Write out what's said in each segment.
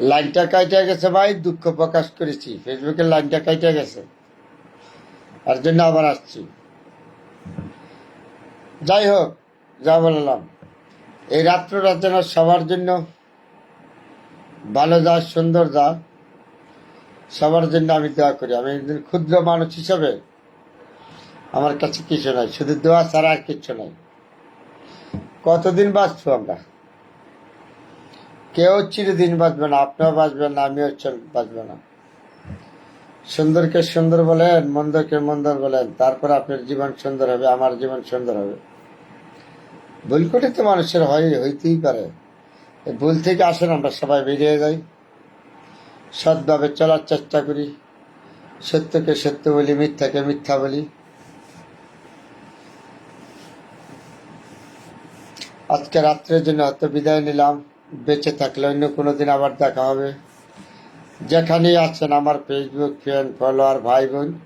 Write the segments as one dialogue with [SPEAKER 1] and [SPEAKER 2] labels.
[SPEAKER 1] লাইনটা কাইটে গেছে ভাই, দুঃখ প্রকাশ করেছি। ফেসবুকের লাইনটা কাইটে গেছে। তার জন্য আবার আসছি। যাই হোক, যা বললাম। এই রাত্রটা যেন সবার জন্য ভালো যা সুন্দর যা সবার জন্য আমি দোয়া করি। আমি ক্ষুদ্র মানুষ হিসাবে আমার কাছে কিছু নাই, শুধু দোয়া ছাড়া আর কিচ্ছু নাই। কতদিন বাঁচবো আমরা? কেউ চিরদিন বাঁচবে না, আপনিও বাঁচবেন না, আমিও বাঁচবো না। সুন্দরকে সুন্দর বলেন, মন্দকে মন্দর বলেন, তারপর আপনার জীবন সুন্দর হবে, আমার জীবন সুন্দর হবে। ভুল করে তো মানুষের হয়, হইতেই পারে। ভুল থেকে আসেন, আমরা সবাই বেরিয়ে যাই। সৎভাবে চলার চেষ্টা করি। সত্যকে সত্য বলি, মিথ্যাকে মিথ্যা বলি। আজকে রাত্রের জন্য হয়তো বিদায় নিলাম। বেঁচে থাকলে অন্য কোনো দিন আবার দেখা হবে। যেখানেই আছেন আমার ফেসবুক ফ্রেন্ড ফলোয়ার ভাই বোন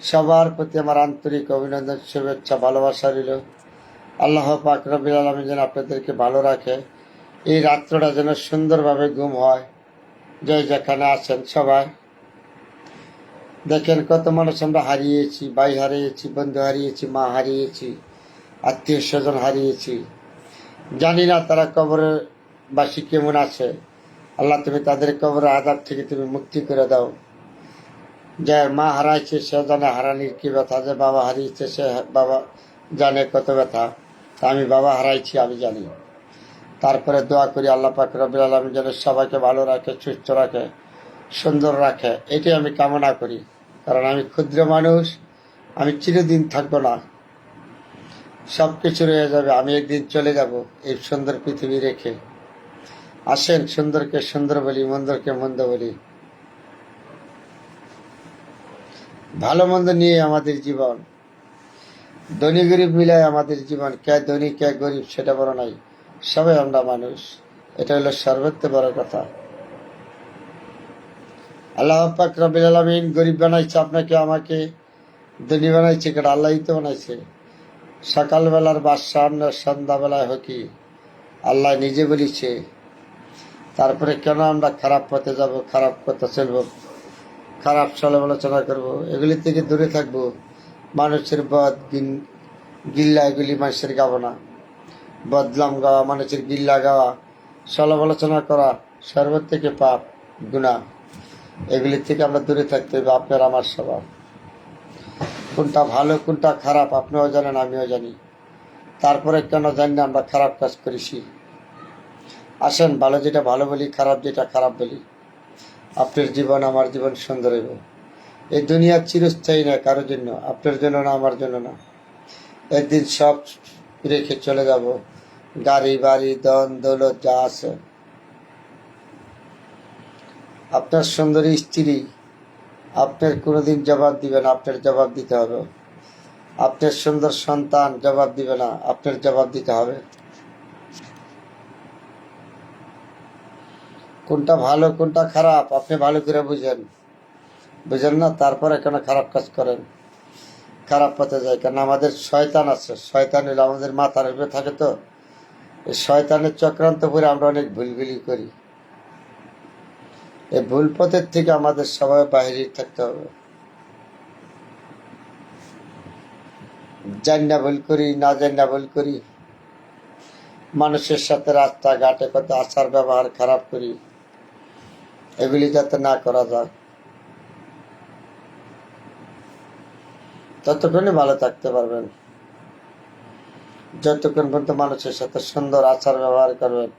[SPEAKER 1] সবার প্রতি আমার আন্তরিক অভিনন্দন, শুভেচ্ছা, ভালোবাসা রইল। আল্লাহ পাক রবিল আলমী যেন আপনাদেরকে ভালো রাখে। এই রাত্রটা যেন সুন্দরভাবে ঘুম হয়। যে যেখানে আছেন সবাই। দেখেন কত মানুষ আমরা হারিয়েছি, ভাই হারিয়েছি, বন্ধু হারিয়েছি, মা হারিয়েছি, আত্মীয় স্বজন হারিয়েছি। জানি না তারা কবরে বাসী কেমন আছে? আল্লাহ, তুমি তাদের কবরে আজাব থেকে তুমি মুক্তি করে দাও। যে মা হারাইছে, সে জানে হারানির কি ব্যথা, যে বাবা হারিয়েছে, সে বাবা জানে কত ব্যথা। তা আমি বাবা হারাইছি, আমি জানি। তারপরে দোয়া করি, আল্লাহ পাক রবিল আলম যেন সবাইকে ভালো রাখে, সুস্থ রাখে, সুন্দর রাখে। এটাই আমি কামনা করি। কারণ আমি ক্ষুদ্র মানুষ, আমি চিরদিন থাকব না। সব কিছু রয়ে যাবে, আমি একদিন চলে যাব এই সুন্দর পৃথিবী রেখে। আসেন সুন্দরকে সুন্দর বলি, মন্দরকে মন্দ বলি। ভালো মন্দ নিয়ে আমাদের জীবন। ধনী গরিব মিলায় আমাদের জীবন, কে ধনী কে গরিব সেটা বড় নাই। সবাই আমরা মানুষ। এটা হলো সর্বোচ্চ বড় কথা। আল্লাহ পাক রবিল আলমিন গরিব বানাইছে, আপনাকে আমাকে ধনী বানাইছে কেটে আল্লাহই তো বানাইছে। সকালবেলার বাদশাহ সন্ধ্যাবেলায় হকি, আল্লাহ নিজে বলিছে তারপরে কেন আমরা খারাপ পথে যাব, খারাপ কথা চলব, খারাপ সমালোচনা করব? এগুলি থেকে দূরে থাকব। মানুষের বদ গিল্লা এগুলি মানুষের গাবো না। বদলাম গাওয়া, মানুষের গিল্লা গাওয়া সমালোচনা করা সর্বত থেকে পাপ, গুণা। এগুলি থেকে আমরা দূরে থাকতে হবে, আপনার আমার স্বভাব কোনটা ভালো, কোনটা খারাপ, আপনিও জানেন, আমিও জানি। তারপরে কেন জানি আমরা খারাপ কাজ করেছি। আসেন, ভালো যেটা ভালো বলি, খারাপ যেটা খারাপ বলি। আপনার জীবন আমার জীবন সুন্দর হইব। এই দুনিয়া চিরস্থায়ী না, কারোর জন্য। আপনার জন্য না, আমার জন্য না। একদিন সব রেখে চলে যাব। গাড়ি, বাড়ি দন দৌলত যা আছে। আপনার সুন্দরী স্ত্রী, আপনার কোনোদিন জবাব দিবে না, আপনার জবাব দিতে হবে। আপনার সুন্দর সন্তান জবাব দিবে না, আপনার জবাব দিতে হবে। কোনটা ভালো, কোনটা খারাপ, আপনি ভালো করে বুঝেন। বুঝেন না? তারপরে কেন খারাপ কাজ করেন। খারাপ পথে যায় কেন? আমাদের শয়তান আছে। শয়তান হলে আমাদের মাথার উপরে থাকে তো। এই শয়তানের চক্রান্ত করে আমরা অনেক ভুলগুলি করি। এই ভুল পথের থেকে আমাদের সবাই বাহিরে থাকতে হবে। জানি না ভুল করি, না জানি না ভুল করি। মানুষের সাথে রাস্তাঘাটে কত আচার ব্যবহার খারাপ করি। এগুলি যাতে না করা যায়। ততক্ষণই ভালো থাকতে পারবেন। যতক্ষণ পর্যন্ত মানুষের সাথে সুন্দর আচার ব্যবহার করবেন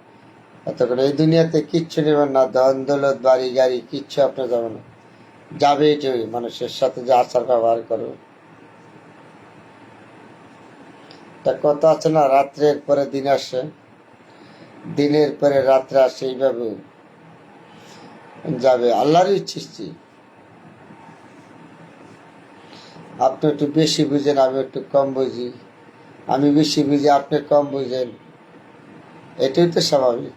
[SPEAKER 1] এতক্ষণ এই দুনিয়াতে কিচ্ছু নেবেন না। ধন, দৌলত, বাড়ি, গাড়ি, কিচ্ছু আপনি যাবেন না। যাবে এটাই মানুষের সাথে যে আচার ব্যবহার করবে তা কথা আছে না, রাত্রের পরে দিন আসে। দিনের পরে রাত্রে আসে এইভাবে। যাবে আল্লাহরই সৃষ্টি আপনি একটু বেশি বুঝেন, আমি একটু কম বুঝি। আমি বেশি বুঝি, আপনি কম বুঝেন। এটাই তো স্বাভাবিক।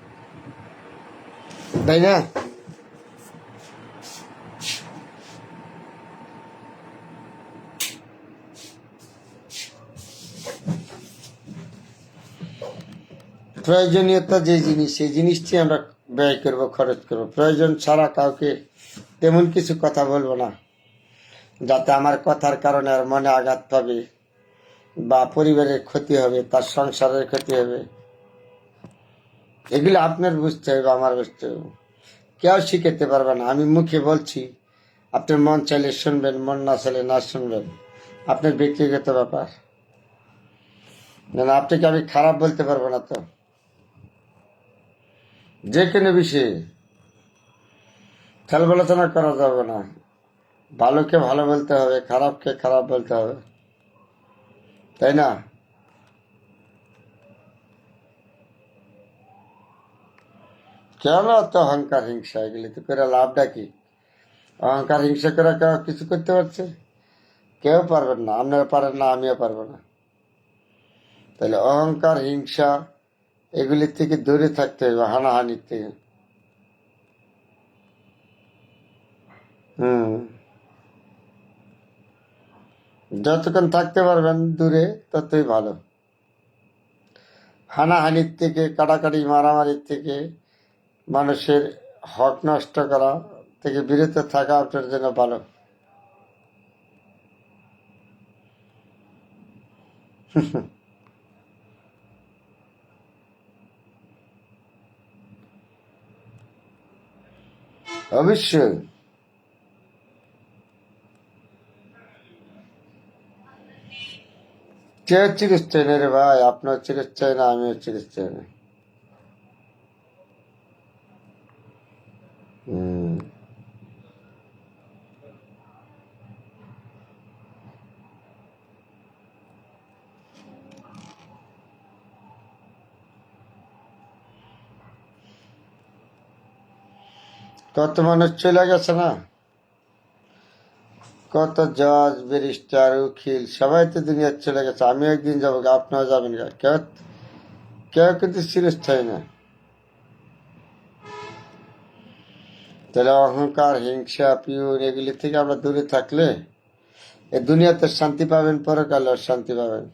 [SPEAKER 1] তাই না? প্রয়োজনীয়তা যে জিনিস, সেই জিনিসটি আমরা ব্যয় করব, খরচ করব। প্রয়োজন ছাড়া কাউকে তেমন কিছু কথা বলব না। যাতে আমার কথার কারণে আর মনে আঘাত পাবে বা পরিবারের ক্ষতি হবে, তার সংসারের ক্ষতি হবে। এগুলো আপনার বুঝতে হবে, আমার বুঝতে হবে। কেউ শিখাতে পারবে না। আমি মুখে বলছি আপনার মন চাইলে শুনবেন, মন না চাইলে না শুনবেন। আপনার ব্যক্তিগত ব্যাপার। না, আপনাকে আমি খারাপ বলতে পারব না তো। যে কোনো বিষয়ে খেলবলোচনা করা যাবে না। ভালোকে ভালো বলতে হবে, খারাপকে খারাপ বলতে হবে। তাই না? কেন তো অহংকার হিংসা? এগুলি তো করে লাভটা কি? অহংকার হিংসা করে কেউ কিছু করতে পারছে? কেউ পারবেন না, আপনারা পারেন না, আমিও পারব না। তাহলে অহংকার, হিংসা এগুলির থেকে দূরে থাকতে হবে, হানাহানির থেকে। হুম। যতক্ষণ থাকতে পারবেন দূরে, ততই ভালো। হানাহানির থেকে, কাটাকাটি, মারামারির থেকে, মানুষের হক নষ্ট করা থেকে বিরত থাকা আপনার জন্য ভালো। অবশ্যই কে চিকিৎসা নেই রে ভাই আপনার চিকিৎসা না কত মানুষ চলে গেছে না? কত জজ ব্যারিস্টার উকিল সবাই তো দুনিয়া চলে গেছে। আমি একদিন যাব গা, আপনিও যাবেন কেউ কেউ কিন্তু চিরস্থায়ী না। তাহলে অহংকার হিংসা পিউন এগুলি থেকে আমরা দূরে থাকলে এ দুনিয়াতে শান্তি পাবেন পরকালেও শান্তি পাবেন।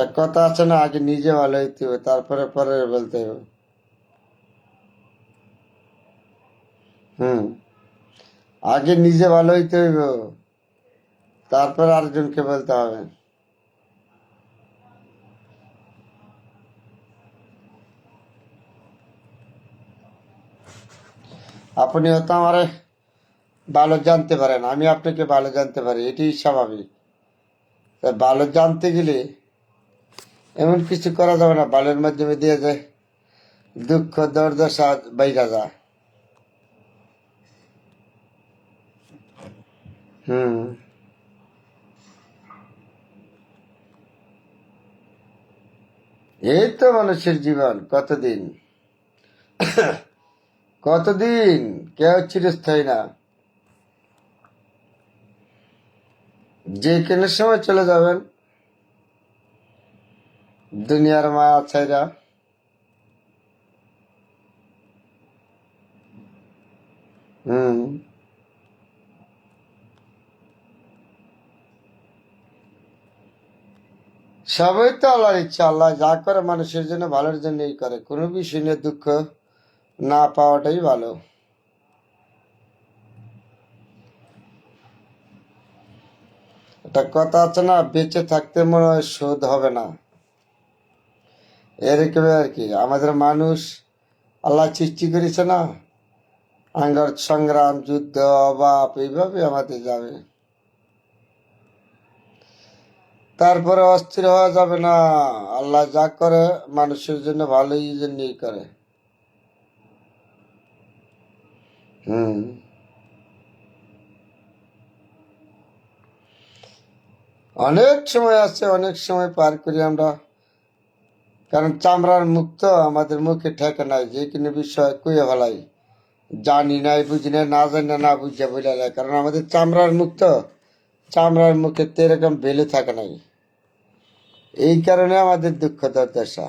[SPEAKER 1] তা কথা আছে না, আগে নিজে ভালো হইতে হবে, তারপরে পরে বলতে হবে। হুম। আগে নিজে ভালো হইতে হইব, তারপর আরেকজনকে বলতে হবে। আপনি হয়তো আমারে ভালো জানতে পারেন, আমি আপনাকে ভালো জানতে পারি এটি স্বাভাবিক। ভালো জানতে গেলে এমন কিছু করা যাবে না ভালোর মাধ্যমে দিয়ে যায় দুঃখ, দুর্দশা বাইরা যায়। হুম। এই তো মানুষের জীবন, কতদিন? কতদিন? কেউ চিরস্থায়ী না। যে কোনো সময় চলে যাবেন। দুনিয়ার মায়া ছাইরা। হুম। সবই তো আল্লাহর ইচ্ছা, আল্লাহ যা করে মানুষের জন্য, ভালোর জন্যই করে। কোনো বিষয় নিয়ে দুঃখ না পাওয়াটাই ভালো। একটা কথা আছে না, বেঁচে থাকতে মনে হয় শোধ হবে না। এরকম আর কি। আমাদের মানুষ আল্লাহ সৃষ্টি করেছে না? আঙ্গার, সংগ্রাম, যুদ্ধ, অভাব, এইভাবে আমাদের যাবে। তারপরে অস্থির হওয়া যাবে না। আল্লাহ যা করে, মানুষের জন্য ভালোই জন্যই করে। হুম। অনেক সময় আছে, অনেক সময় পার করি আমরা। কারণ চামড়ার মুখ তো আমাদের মুখে ঠেকে নাই, যে কোনো বিষয় কুয়ে ফেলাই। জানি নাই, বুঝি নাই, না জানি না না বুঝে বলে নাই কারণ আমাদের চামড়ার মুখ তো, চামড়ার মুখে তো এরকম ভেলে থাকে নাই। এই কারণে আমাদের দুঃখ দুর্দশা।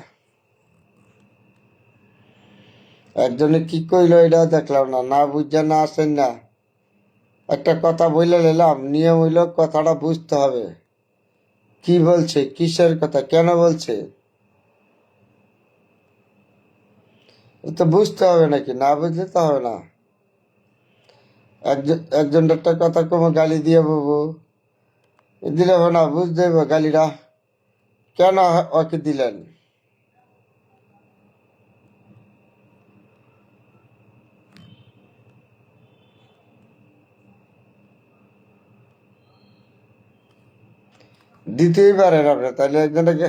[SPEAKER 1] একজনে কি কইলো এটা দেখলাম না না বুঝে, না আসেন না। একটা কথা বলে নিলাম নিয়ম হইল কথাটা বুঝতে হবে। কি বলছে, কিসের কথা, কেন বলছে? তো বুঝতে হবে নাকি? না বুঝলে তো হবে না। একজন একজন একটা কথা কমে গালি দিয়ে বাবু। দিলে হবে না, বুঝতে হবে গালিটা। কেন ওকে দিলেন? দিতেই পারেন আপনি তাহলে একজনটাকে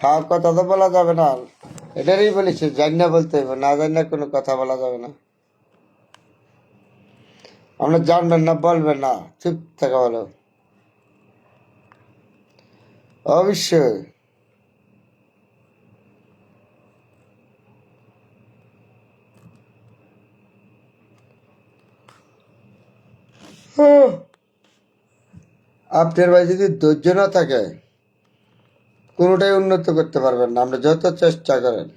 [SPEAKER 1] খাওয়ার কথা তো বলা যাবে না। এটারই বলেছে, জানি না বলতে হবে না জানি না কোনো কথা বলা যাবে না। আমরা জানবেন না, বলবেন না, চুপ থাকা ভালো। অবশ্যই। আপনার ভাই যদি ধৈর্য না থাকে কোনোটাই উন্নত করতে পারবেন না। আমরা যত চেষ্টা করেন।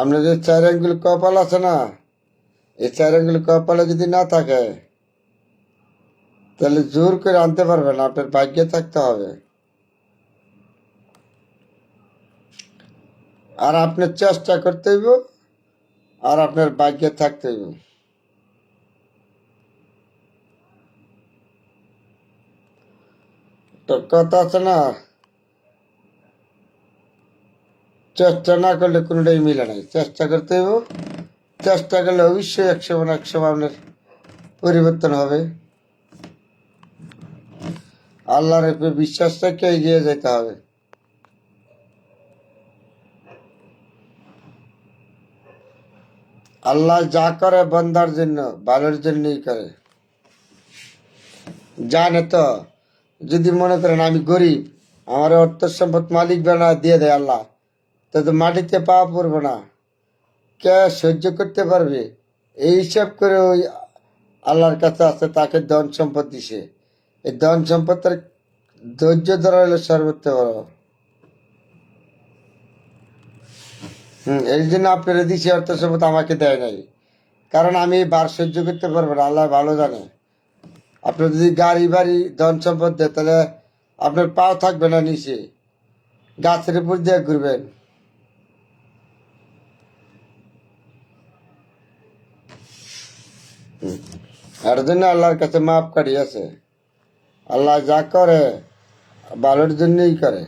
[SPEAKER 1] আমরা যে চার আঙ্গুল কপাল আছে না, এই চার আঙ্গুল কপালে যদি না থাকে, তাহলে জোর করে আনতে পারবেন আপনার ভাগ্যে থাকতে হবে। আর আপনার চেষ্টা করতে হইব, আর আপনার ভাগ্যে থাকতে হইব। তো কথা আছে না? চেষ্টা না করলে কোনোটাই মিলে নাই চেষ্টা করতে হইব। চেষ্টা করলে অবশ্যই একশো মানে একশো আপনার পরিবর্তন হবে। আল্লাহর উপরে বিশ্বাস রেখে এগিয়ে যেতে হবে। আল্লাহ যা করে বন্দার জন্য, ভালোর জন্যই করে। জানে তো? যদি মনে করেন আমি গরিব, আমার অর্থ সম্পদ মালিক বেনা দিয়ে দেয় আল্লাহ তা মাটিতে পা পড়ব না। কে সহ্য করতে পারবে? এই হিসাব করে ওই আল্লাহর কাছে আছে, তাকে ধন সম্পদ দিছে। এই ধন সম্পদের ধৈর্য ধরা হলো সর্বোচ্চ বড়। হম, এই জন্য আপনারা দিছে অর্থ সম্পদ, আমাকে দেয় নাই। কারণ আমি বার সহ্য করতে পারব না, আল্লাহ ভালো জানে। আপনার যদি গাড়ি, বাড়ি, ধন সম্পদ দেয় তাহলে আপনার পাও থাকবে না নিচে। গাছের উপর দিয়ে ঘুরবেন। এর জন্য আল্লাহর কাছে মাপ কাটি আছে। আল্লাহ যা করে, ভালোর জন্যই করে।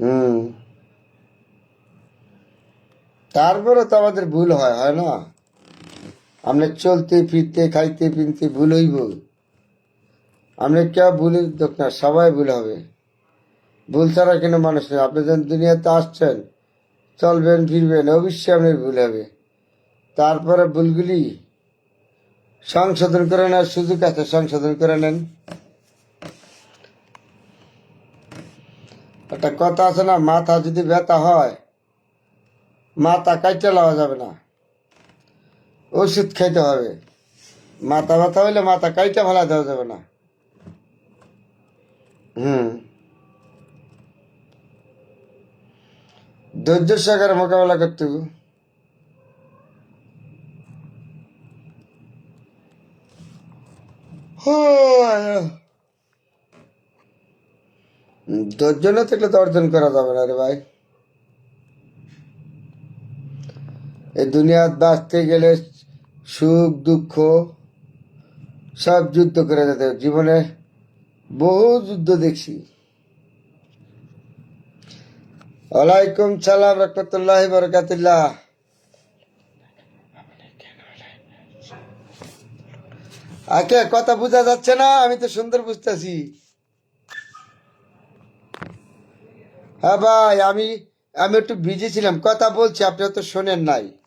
[SPEAKER 1] হুম। তারপরে তো আমাদের ভুল হয় হয় না? আমরা চলতে, ফিরতে, খাইতে, পিনতে ভুল হইব। আমরা কে ভুল না, সবাই ভুল হবে। ভুল ছাড়া কেন মানুষ নেই। আপনি যখন দুনিয়াতে আসছেন, চলবেন, ফিরবেন, অবশ্যই আপনার ভুল হবে। তারপরে ভুলগুলি সংশোধন করে নেওয়ার সুযোগ আছে, সংশোধন করে নেন। একটা কথা আছে না, মাথা যদি ব্যথা হয় মাথা কাইটে লওয়া যাবে না। ওষুধ খাইতে হবে। মাথা ব্যথা হইলে মাথা কাইটে ফেলা দেওয়া যাবে না। হুম। ধৈর্য সাগর মোকাবেলা করতে হবে। ধৈর্য না থাকলে তো অর্জন করা যাবে না রে ভাই। এই দুনিয়াত বাঁচতে গেলে সুখ, দুঃখ সব যুদ্ধ করে যেতে জীবনে বহু যুদ্ধ দেখছি। ওয়ালাইকুম সালাম, রহমতুল্লাহ বরকাতুল্লাহ। আকে, কথা বোঝা যাচ্ছে না? আমি তো সুন্দর বুঝতেছি। হ্যাঁ ভাই, আমি আমি একটু বিজি ছিলাম। কথা বলছি আপনি তো শোনেন নাই।